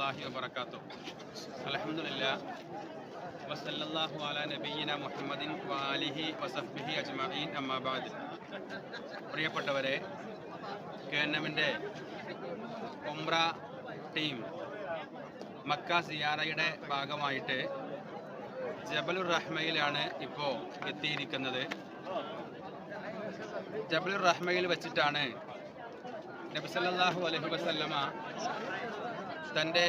വറഹ്മത്തുള്ളാഹി വബറകാതുഹു അലഹമില്ല മുഹമ്മദിൻ വആലിഹി വസഹ്ബിഹി അജ്മഈൻ. അമ്മാബാദ് പ്രിയപ്പെട്ടവരെ കെ എൻ എമ്മിന്റെ ഒമ്ര ടീം മക്ക സിയാറയുടെ ഭാഗമായിട്ട് ജബലുർ റഹ്മയിലാണ് ഇപ്പോൾ എത്തിയിരിക്കുന്നത്. ജബലുർ റഹ്മയിൽ വെച്ചിട്ടാണ് നബിസല്ലാഹു അലഹി വസല്ലമ തന്റെ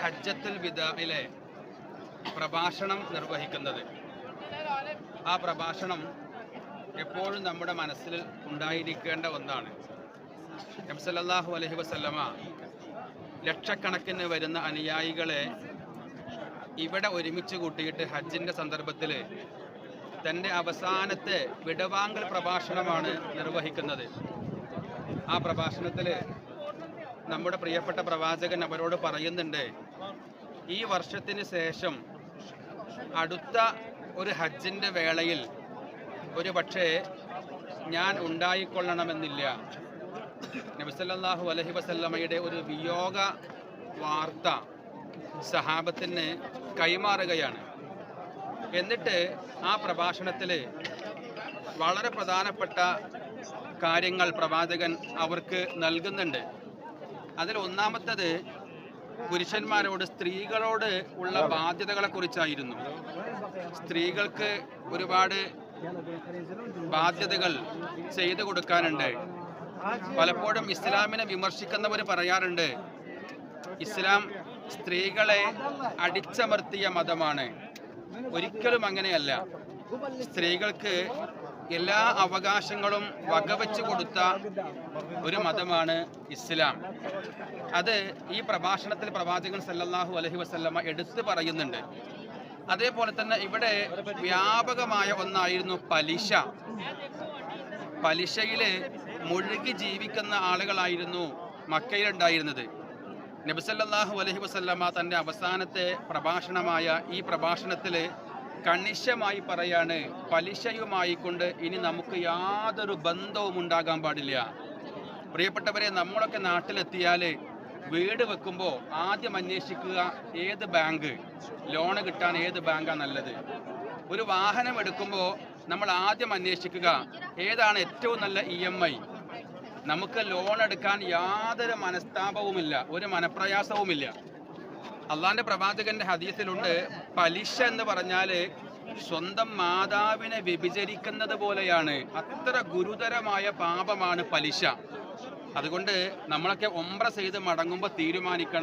ഹജ്ജത്തുൽ വിദായിലെ പ്രഭാഷണം നിർവഹിക്കുന്നത്. ആ പ്രഭാഷണം എപ്പോഴും നമ്മുടെ മനസ്സിൽ ഉണ്ടായിരിക്കേണ്ട ഒന്നാണ്. നബ്സല്ലാഹു അലഹി വസല്ലമ ലക്ഷക്കണക്കിന് വരുന്ന അനുയായികളെ ഇവിടെ ഒരുമിച്ച് കൂട്ടിയിട്ട് ഹജ്ജിന്റെ സന്ദർഭത്തിൽ തന്റെ അവസാനത്തെ വിടവാങ്കൽ പ്രഭാഷണമാണ് നിർവഹിക്കുന്നത്. ആ പ്രഭാഷണത്തിൽ നമ്മുടെ പ്രിയപ്പെട്ട പ്രവാചകൻ അവരോട് പറയുന്നുണ്ട് ഈ വർഷത്തിന് ശേഷം അടുത്ത ഒരു ഹജ്ജിന്റെ വേളയിൽ ഒരു പക്ഷേ ഞാൻ ഉണ്ടായിക്കൊള്ളണമെന്നില്ല. നബിസല്ലാഹു അലഹി വസല്ലമ്മയുടെ ഒരു വിയോഗ വാർത്ത സഹാബത്തിന് കൈമാറുകയാണ്. എന്നിട്ട് ആ പ്രഭാഷണത്തിൽ വളരെ പ്രധാനപ്പെട്ട കാര്യങ്ങൾ പ്രവാചകൻ അവർക്ക് നൽകുന്നുണ്ട്. അതിൽ ഒന്നാമത്തത് പുരുഷന്മാരോട് സ്ത്രീകളോട് ഉള്ള ബാധ്യതകളെ കുറിച്ചായിരുന്നു സ്ത്രീകൾക്ക് ഒരുപാട് ബാധ്യതകൾ ചെയ്തു കൊടുക്കാനുണ്ട്. പലപ്പോഴും ഇസ്ലാമിനെ വിമർശിക്കുന്നവർ പറയാറുണ്ട് ഇസ്ലാം സ്ത്രീകളെ അടിച്ചമർത്തിയ മതമാണ്. ഒരിക്കലും അങ്ങനെയല്ല. സ്ത്രീകൾക്ക് എല്ലാ അവകാശങ്ങളും വകവെച്ച് കൊടുത്ത ഒരു മതമാണ് ഇസ്ലാം. അത് ഈ പ്രഭാഷണത്തിൽ പ്രവാചകൻ സല്ലല്ലാഹു അലഹി വസ്ല്ലമ്മ എടുത്തു പറയുന്നുണ്ട്. അതേപോലെ തന്നെ ഇവിടെ വ്യാപകമായ ഒന്നായിരുന്നു പലിശ. പലിശയിൽ മുഴുകി ജീവിക്കുന്ന ആളുകളായിരുന്നു മക്കയിലുണ്ടായിരുന്നത്. നബിസല്ലാഹു അലഹി വസല്ലമ തന്റെ അവസാനത്തെ പ്രഭാഷണമായ ഈ പ്രഭാഷണത്തിൽ കണിശമായി പറയാണ് പലിശയുമായി കൊണ്ട് ഇനി നമുക്ക് യാതൊരു ബന്ധവും ഉണ്ടാകാൻ പാടില്ല. പ്രിയപ്പെട്ടവരെ നമ്മളൊക്കെ നാട്ടിലെത്തിയാൽ വീട് വെക്കുമ്പോൾ ആദ്യം അന്വേഷിക്കുക ഏത് ബാങ്ക് ലോണ് കിട്ടാൻ ഏത് ബാങ്കാണ് നല്ലത്. ഒരു വാഹനം എടുക്കുമ്പോൾ നമ്മൾ ആദ്യം അന്വേഷിക്കുക ഏതാണ് ഏറ്റവും നല്ല ഇ എം ഐ. നമുക്ക് ലോൺ എടുക്കാൻ യാതൊരു മനസ്താപവുമില്ല ഒരു മനപ്രയാസവുമില്ല. അള്ളാന്റെ പ്രവാചകന്റെ ഹദീസിലുണ്ട് പലിശ എന്ന് പറഞ്ഞാൽ സ്വന്തം മാതാവിനെ വ്യഭിചരിക്കുന്നത് പോലെയാണ്. അത്ര ഗുരുതരമായ പാപമാണ് പലിശ. അതുകൊണ്ട് നമ്മളൊക്കെ ഒമ്പ്ര ചെയ്ത് മടങ്ങുമ്പോൾ തീരുമാനിക്കണം.